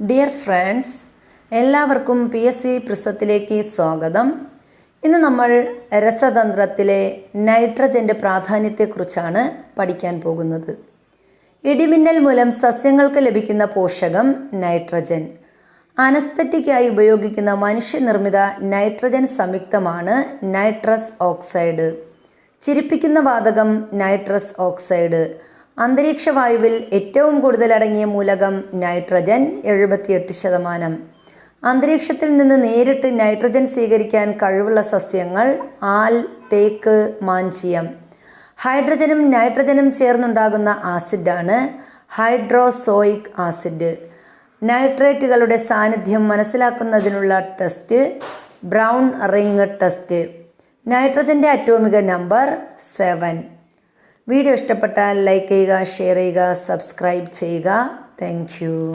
Dear friends എല്ലാവർക്കും P S C പ്രിസത്തിലേക്ക് സ്വാഗതം. ഇന്ന് നമ്മൾ രസതന്ത്രത്തിലെ നൈട്രജന്റെ പ്രാധാന്യത്തെക്കുറിച്ചാണ് പഠിക്കാൻ പോകുന്നത്. ഇടിമിന്നൽ മൂലം സസ്യങ്ങൾക്ക് ലഭിക്കുന്ന പോഷകം നൈട്രജൻ. അനസ്തറ്റിക്കായി ഉപയോഗിക്കുന്ന മനുഷ്യനിർമ്മിത നൈട്രജൻ സംയുക്തമാണ് നൈട്രസ് ഓക്സൈഡ്. ചിരിപ്പിക്കുന്ന വാതകം നൈട്രസ് ഓക്സൈഡ്. അന്തരീക്ഷ വായുവിൽ ഏറ്റവും കൂടുതൽ അടങ്ങിയ മൂലകം നൈട്രജൻ എഴുപത്തിയെട്ട് ശതമാനം. അന്തരീക്ഷത്തിൽ നിന്ന് നേരിട്ട് നൈട്രജൻ സ്വീകരിക്കാൻ കഴിവുള്ള സസ്യങ്ങൾ ആൽ തേക്ക് മാഞ്ചിയം. ഹൈഡ്രജനും നൈട്രജനും ചേർന്നുണ്ടാകുന്ന ആസിഡാണ് ഹൈഡ്രോസോയിക് ആസിഡ്. നൈട്രേറ്റുകളുടെ സാന്നിധ്യം മനസ്സിലാക്കുന്നതിനുള്ള ടെസ്റ്റ് ബ്രൗൺ റിങ് ടെസ്റ്റ്. നൈട്രജന്റെ അറ്റോമിക നമ്പർ സെവൻ. വീഡിയോ ഇഷ്ടപ്പെട്ടാൽ ലൈക്ക് ചെയ്യുക ഷെയർ ചെയ്യുക സബ്സ്ക്രൈബ് ചെയ്യുക താങ്ക്